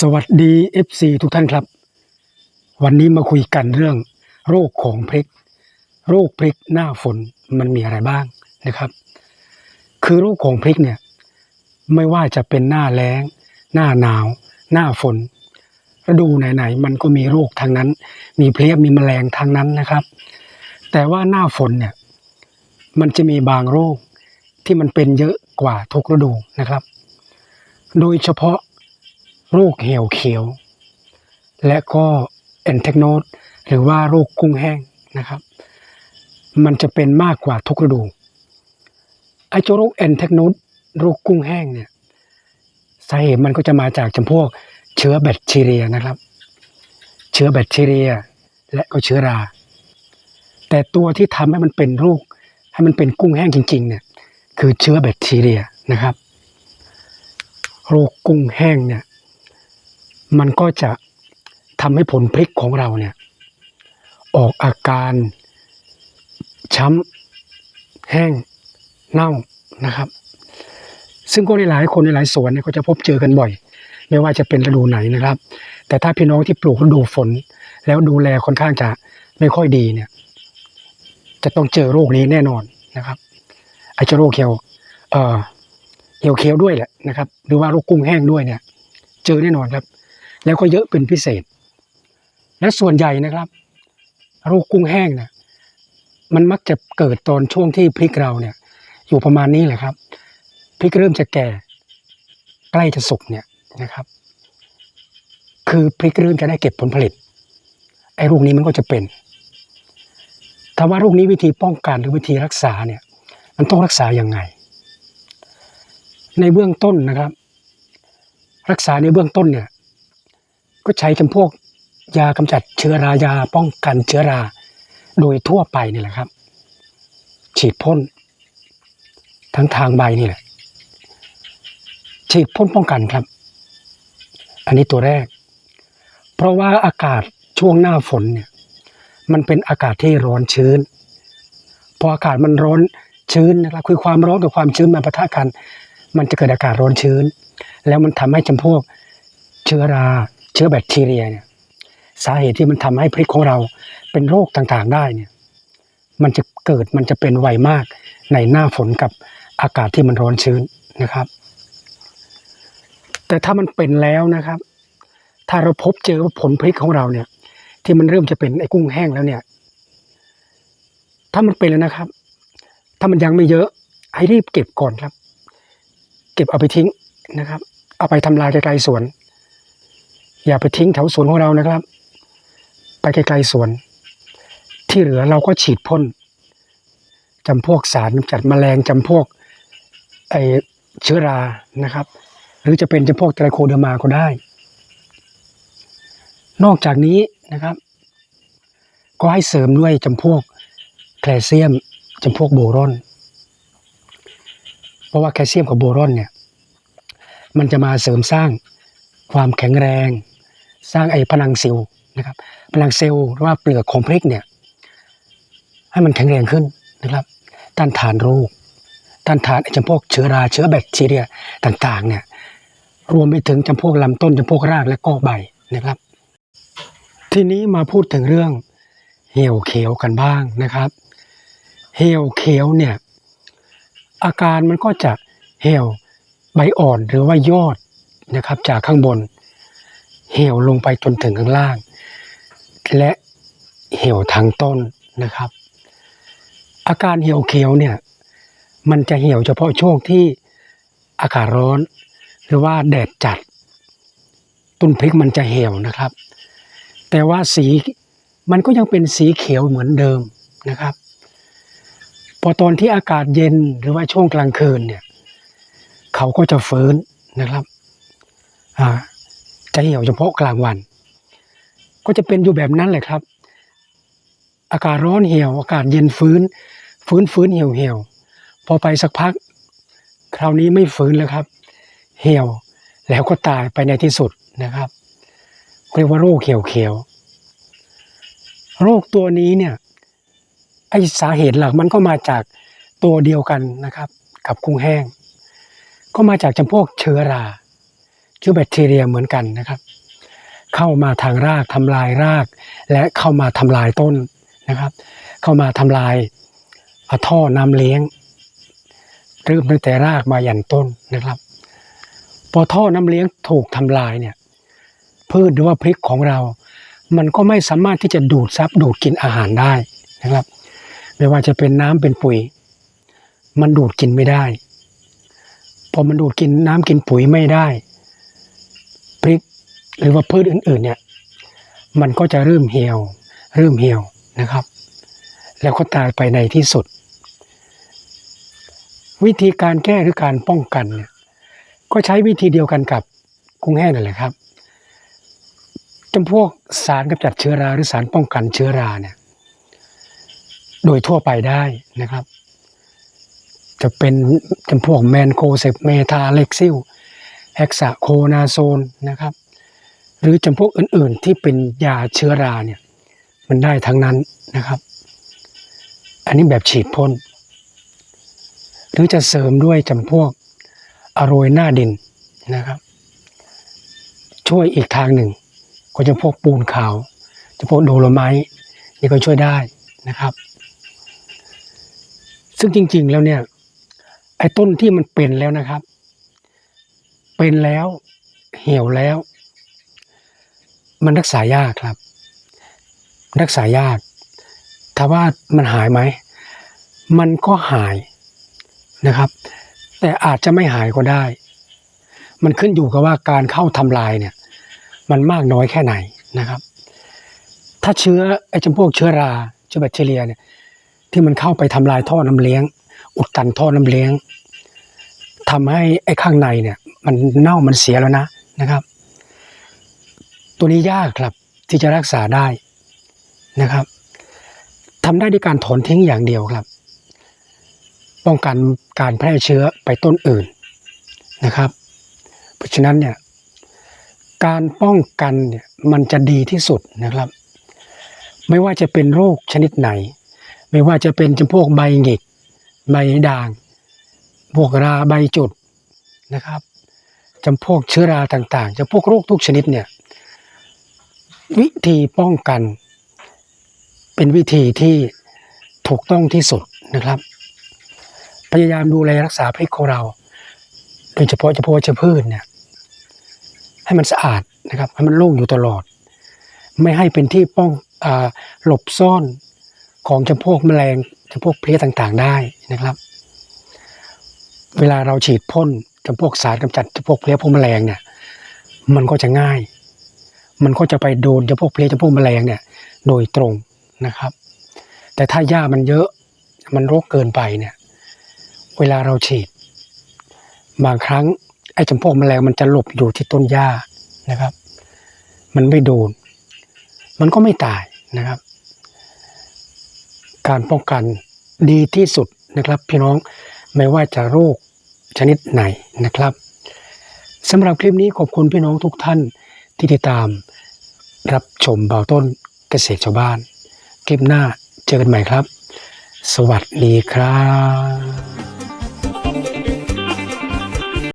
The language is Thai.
สวัสดี FC ทุกท่านครับ วันนี้มาคุยกันเรื่อง โรคของพริก โรคพริกหน้าฝนมันมีอะไรบ้างนะครับ คือโรคของพริกเนี่ยไม่ว่าจะเป็นหน้าแล้ง หน้าหนาว หน้าฝนฤดูไหนๆมันก็มีโรคทางนั้น มีเพลี้ยมีแมลงทางนั้นนะครับ แต่ว่าหน้าฝนเนี่ยมันจะมีบางโรคที่มันเป็นเยอะกว่าทุกฤดูนะครับ โดยเฉพาะ โรคเหี่ยวเขียว และก็แอนเทคโนดหรือว่าโรคกุ้งแห้งนะครับ มันจะเป็นมากกว่าทุกฤดูไอ้เจ้าโรคแอนเทคโนดโรคกุ้งแห้งเนี่ยสาเหตุมันก็จะมาจากจำพวกเชื้อแบคทีเรียนะครับ เชื้อแบคทีเรีย และก็เชื้อรา แต่ตัวที่ทำให้มันเป็นโรคให้มันเป็นกุ้งแห้งจริงๆเนี่ยคือเชื้อแบคทีเรียนะครับ โรคกุ้งแห้งเนี่ย มันก็จะทำให้ผลพริกของเราเนี่ย ออกอาการช้ำแห้งเน่านะครับ ซึ่งก็ในหลายคนในหลายสวนเนี่ยก็จะพบเจอกันบ่อย ไม่ว่าจะเป็นฤดูไหนนะครับ แต่ถ้าพี่น้องที่ปลูกฤดูฝน แล้วดูแลค่อนข้างจะไม่ค่อยดีเนี่ย จะต้องเจอโรคนี้แน่นอนนะครับไอเจ้าโรคเขียวเอ่อเหี่ยวเขียวด้วยแหละนะครับ หรือว่าโรคกุ้งแห้งด้วยเนี่ย เจอแน่นอนครับ แล้วก็เยอะเป็นพิเศษ และส่วนใหญ่นะครับ โรคกุ้งแห้งเนี่ยมันมักจะเกิดตอนช่วงที่พริกเราเนี่ย อยู่ประมาณนี้แหละครับพริกเริ่มจะแก่ ใกล้จะสุกเนี่ยนะครับ คือพริกเริ่มจะได้เก็บผลผลิตไอ้โรคนี้มันก็จะเป็นถามว่าโรคนี้วิธีป้องกันหรือวิธีรักษาเนี่ย มันต้องรักษาอย่างไง ในเบื้องต้นนะครับ รักษาในเบื้องต้นเนี่ย ก็ใช้จำพวกยากำจัดเชื้อรายาป้องกันเชื้อรา โดยทั่วไปนี่แหละครับ ฉีดพ่นทั้งทางใบนี่แหละ ฉีดพ่นป้องกันครับ อันนี้ตัวแรก เพราะว่าอากาศช่วงหน้าฝนเนี่ย มันเป็นอากาศที่ร้อนชื้น พออากาศมันร้อนชื้นนะครับคือความร้อนกับความชื้นมาปะทะกัน มันจะเกิดอากาศร้อนชื้น แล้วมันทำให้จำพวกเชื้อรา เชื้อแบคทีเรียเนี่ยสาเหตุที่มันทำให้พริกของเราเป็นโรคต่างๆได้เนี่ยมันจะเกิดมันจะเป็นไวมากในหน้าฝนกับอากาศที่มันร้อนชื้นนะครับ แต่ถ้ามันเป็นแล้วนะครับ ถ้าเราพบเจอว่าผลพริกของเราเนี่ย ที่มันเริ่มจะเป็นไอ้กุ้งแห้งแล้วเนี่ย ถ้ามันเป็นแล้วนะครับ ถ้ามันยังไม่เยอะให้รีบเก็บก่อนครับ เก็บเอาไปทิ้งนะครับ เอาไปทำลายไกลๆสวน อย่าไปทิ้งแถวสวนของเรานะครับ ไปไกลๆสวน ที่เหลือเราก็ฉีดพ่นจำพวกสารกำจัดแมลงจำพวกไอเชื้อรานะครับ หรือจะเป็นจำพวกไตรโคเดอร์มาก็ได้ นอกจากนี้นะครับ ก็ให้เสริมด้วยจำพวกแคลเซียมจำพวกโบรอน เพราะว่าแคลเซียมกับโบรอนเนี่ยมันจะมาเสริมสร้างความแข็งแรง สร้างไอ้พลังเซลล์นะครับพลังเซลล์หรือว่าเปลือกของพริกเนี่ยให้มันแข็งแรงขึ้นนะครับต้านทานโรคต้านทานไอ้จำพวกเชื้อราเชื้อแบคทีเรียต่างๆเนี่ยรวมไปถึงจำพวกลำต้นจำพวกรากและก็ใบนะครับ ทีนี้มาพูดถึงเรื่องเหี่ยวเขียวกันบ้างนะครับ เหี่ยวเขียวเนี่ยอาการมันก็จะเหี่ยวใบอ่อนหรือว่ายอดนะครับจากข้างบน เหี่ยวลงไปจนถึงข้างล่าง และเหี่ยวทางต้นนะครับ อาการเหี่ยวเขียวเนี่ยมันจะเหี่ยวเฉพาะช่วงที่อากาศร้อน หรือว่าแดดจัด ต้นพริกมันจะเหี่ยวนะครับ แต่ว่าสีมันก็ยังเป็นสีเขียวเหมือนเดิมนะครับ พอตอนที่อากาศเย็นหรือว่าช่วงกลางคืนเนี่ย เขาก็จะฟื้นนะครับอ่า จะเหี่ยวเฉพาะกลางวัน ก็จะเป็นอยู่แบบนั้นแหละครับ อากาศร้อนเหี่ยว อากาศเย็นฟื้น ฟื้นฟื้นเหี่ยวเหี่ยวพอไปสักพัก คราวนี้ไม่ฟื้นแล้วครับ เหี่ยวแล้วก็ตายไปในที่สุดนะครับเรียกว่าโรคเขียวเขียว โรคตัวนี้เนี่ยไอสาเหตุหลักมันก็มาจากตัวเดียวกันนะครับ กับกุ้งแห้ง ก็มาจากจำพวกเชื้อรา ชื่อแบคทีเรียเหมือนกันนะครับ เข้ามาทางรากทำลายราก และเข้ามาทำลายต้นนะครับ เข้ามาทำลายอ่าท่อน้ำเลี้ยงเริ่มตั้งแต่รากมายันต้นนะครับ พอท่อน้ำเลี้ยงถูกทำลายเนี่ยพืชหรือว่าพริกของเรา มันก็ไม่สามารถที่จะดูดซับดูดกินอาหารได้นะครับ ไม่ว่าจะเป็นน้ำเป็นปุ๋ย มันดูดกินไม่ได้ พอมันดูดกินน้ำกินปุ๋ยไม่ได้ หรือว่าพืชอื่นๆเนี่ยมันก็จะเริ่มเหี่ยว เริ่มเหี่ยวนะครับ แล้วก็ตายไปในที่สุด วิธีการแก้หรือการป้องกันเนี่ยก็ใช้วิธีเดียวกันกับกุ้งแห้งนั่นแหละครับจำพวกสารกำจัดเชื้อราหรือสารป้องกันเชื้อราเนี่ยโดยทั่วไปได้นะครับ จะเป็นจำพวกแมนโคเซปเมทาเล็กซิลแฮกซาโคนาโซนนะครับ หรือจำพวกอื่นๆ ที่เป็นยาเชื้อราเนี่ยมันได้ทั้งนั้นนะครับ อันนี้แบบฉีดพ่น หรือจะเสริมด้วยจำพวกอโรยหน้าดินนะครับ ช่วยอีกทางหนึ่ง ก็จะพวกปูนขาวจะพวกโดโลไมต์นี่ก็ช่วยได้นะครับ ซึ่งจริงๆแล้วเนี่ยไอ้ต้นที่มันเป็นแล้วนะครับ เป็นแล้วเหี่ยวแล้ว มันรักษายากครับ รักษายากถ้าว่ามันหายไหม มันก็หายนะครับ แต่อาจจะไม่หายก็ได้ มันขึ้นอยู่กับว่าการเข้าทำลายเนี่ย มันมากน้อยแค่ไหนนะครับ ถ้าเชื้อไอ้จำพวกเชื้อราเชื้อแบคทีเรียเนี่ย ที่มันเข้าไปทำลายท่อน้ำเลี้ยง อุดตันท่อน้ำเลี้ยงทำให้ไอ้ข้างในเนี่ย มันเน่ามันเสียแล้วนะนะครับ ตัวนี้ยากครับที่จะรักษาได้นะครับทำได้ด้วยการถอนทิ้งอย่างเดียวครับ ป้องกันการแพร่เชื้อไปต้นอื่นนะครับ เพราะฉะนั้นเนี่ยการป้องกันเนี่ยมันจะดีที่สุดนะครับ ไม่ว่าจะเป็นโรคชนิดไหน ไม่ว่าจะเป็นจำพวกใบหงิก ใบด่าง พวกราใบจุดนะครับจำพวกเชื้อราต่างๆจำพวกโรคทุกชนิดเนี่ย วิธีป้องกัน เป็นวิธีที่ถูกต้องที่สุดนะครับ พยายามดูแลรักษาพริกของเรา โดยเฉพาะเฉพาะเชื้อพืชเนี่ยให้มันสะอาดนะครับให้มันโล่งอยู่ตลอด ไม่ให้เป็นที่ป้องอหลบซ่อนของจำพวกแมลงจำพวกเพลี้ยต่างๆได้นะครับ เวลาเราฉีดพ่นจำพวกสารกำจัดจำพวกเพลี้ยพวกแมลงเนี่ยมันก็จะง่าย มันก็จะไปโดนจำพวกเพลี้ยจำพวกแมลงเนี่ย โดยตรงนะครับ แต่ถ้าหญ้ามันเยอะมันรกเกินไปเนี่ย เวลาเราฉีด บางครั้งไอ้จำพวกแมลงมันจะหลบอยู่ที่ต้นหญ้านะครับ มันไม่โดน มันก็ไม่ตายนะครับ การป้องกันดีที่สุดนะครับ พี่น้องไม่ว่าจะโรคชนิดไหนนะครับสำหรับคลิปนี้ขอบคุณพี่น้องทุกท่าน ที่ติดตามรับชมเบาต้นเกษตรชาวบ้าน คลิปหน้าเจอกันใหม่ครับ สวัสดีครับ